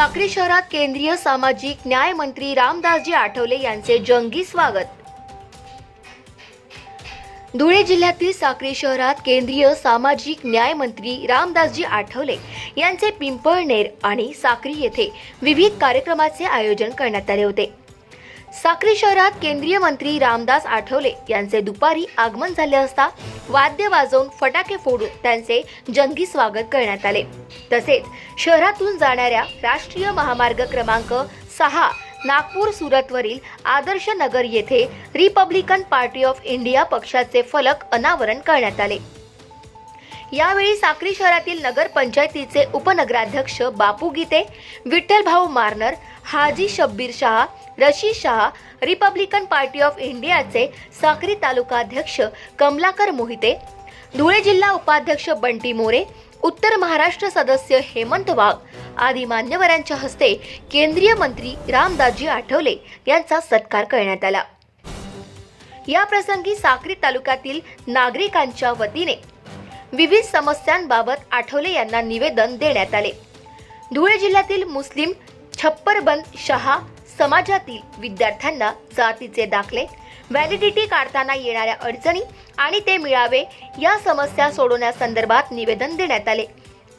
साक्री शहरात केंद्रीय सामाजिक न्याय मंत्री रामदासजी आठवले यांचे जंगी स्वागत. धुळे जिल्ह्यातील साक्री शहरात केंद्रीय सामाजिक न्याय मंत्री रामदासजी आठवले यांचे पिंपळनेर आणि साक्री येथे विविध कार्यक्रमाचे आयोजन करण्यात आले होते. साक्री शहरात केंद्रीय मंत्री रामदास आठवले यांचे दुपारी आगमन झाले असता वाद्य वाजवून फटाके फोडून त्यांचे जंगी स्वागत करण्यात आले. तसेच शहरातून जाणाऱ्या राष्ट्रीय महामार्ग क्रमांक सहा नागपूर सुरतवरील आदर्श नगर येथे रिपब्लिकन पार्टी ऑफ इंडिया पक्षाचे फलक अनावरण करण्यात आले. यावेळी साक्री शहरातील नगर पंचायतीचे उपनगराध्यक्ष बापू गीते विठ्ठल भाऊ Marnar Haji Shabbir Shah Rashid Shaha Republican party of इंडियाचे साक्री तालुकाध्यक्ष कमलाकर मोहिते धुळे जिल्हा उपाध्यक्ष बंटी मोरे उत्तर महाराष्ट्र सदस्य हेमंत वाघ आदी मान्यवरांच्या हस्ते केंद्रीय मंत्री रामदासजी आठवले यांचा सत्कार करण्यात आला. या प्रसंगी साक्री तालुक्यातील नागरिकांच्या वतीने विविध समस्यांबाबत आठवले यांना निवेदन देण्यात आले. धुळे जिल्ह्यातील मुस्लिम छप्परबंद शहा समाजातील विद्यार्थ्यांना जातीचे दाखले व्हॅलिडिटी काढताना येणाऱ्या अडचणी आणि ते मिळावे या समस्या सोडवण्यासंदर्भात निवेदन देण्यात आले.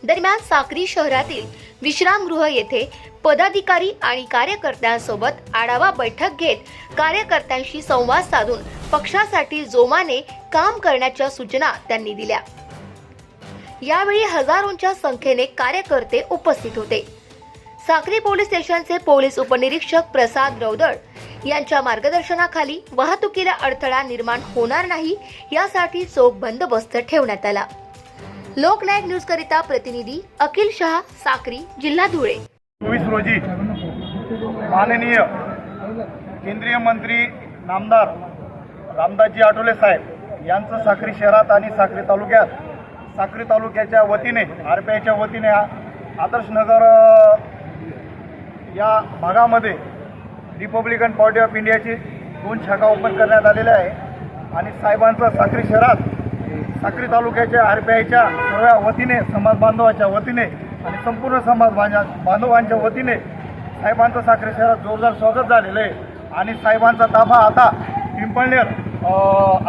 दरम्यान साक्री शहरातील विश्रामगृह येथे पदाधिकारी आणि कार्यकर्त्यांसोबत आढावा बैठक घेत कार्यकर्त्यांशी संवाद साधून पक्षासाठी जोमाने काम करण्याच्या सूचना त्यांनी दिल्या. यावेळी हजारोंच्या संख्येने कार्यकर्ते उपस्थित होते. साक्री पोलीस स्टेशनचे पोलीस उपनिरीक्षक प्रसाद रौदळ यांच्या मार्गदर्शनाखाली वाहतुकीला अडथळा निर्माण होणार नाही यासाठी चोख बंदोबस्त ठेवण्यात आला. लोकनायक न्यूज करिता प्रतिनिधी अखिल शहा साक्री जिल्हा धुळे. चोवीस रोजी माननीय केंद्रीय मंत्री नामदार रामदासजी आठवले साहेब यांचं साक्री शहरात आणि साक्री तालुक्यात साक्री तालुक्याच्या वतीने आर पी आयच्या वतीने आदर्शनगर या भागामध्ये रिपब्लिकन पार्टी ऑफ इंडियाची दोन शाखा ओपन करण्यात आलेल्या आहे. आणि साहेबांचं साक्री शहरात साक्री तालुक्याच्या आर पी आयच्या सर्व वतीने समाज बांधवाच्या वतीने आणि संपूर्ण समाज बांधवांच्या वतीने साहेबांचं साक्री शहरात जोरदार स्वागत झालेलं आहे. आणि साहेबांचा ताफा आता पिंपळनेर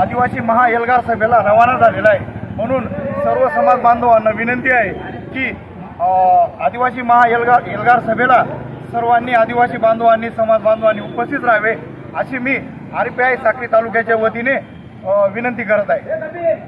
आदिवासी महाएल्गार सभेला रवाना झालेला आहे. म्हणून सर्व समाज बांधवांना विनंती आहे की आदिवासी महा एल्गार एल्गार सभेला सर्वांनी आदिवासी बांधवांनी समाज बांधवांनी उपस्थित राहावे अशी मी आर पी आय साक्री तालुक्याच्या वतीने विनंती करत आहे.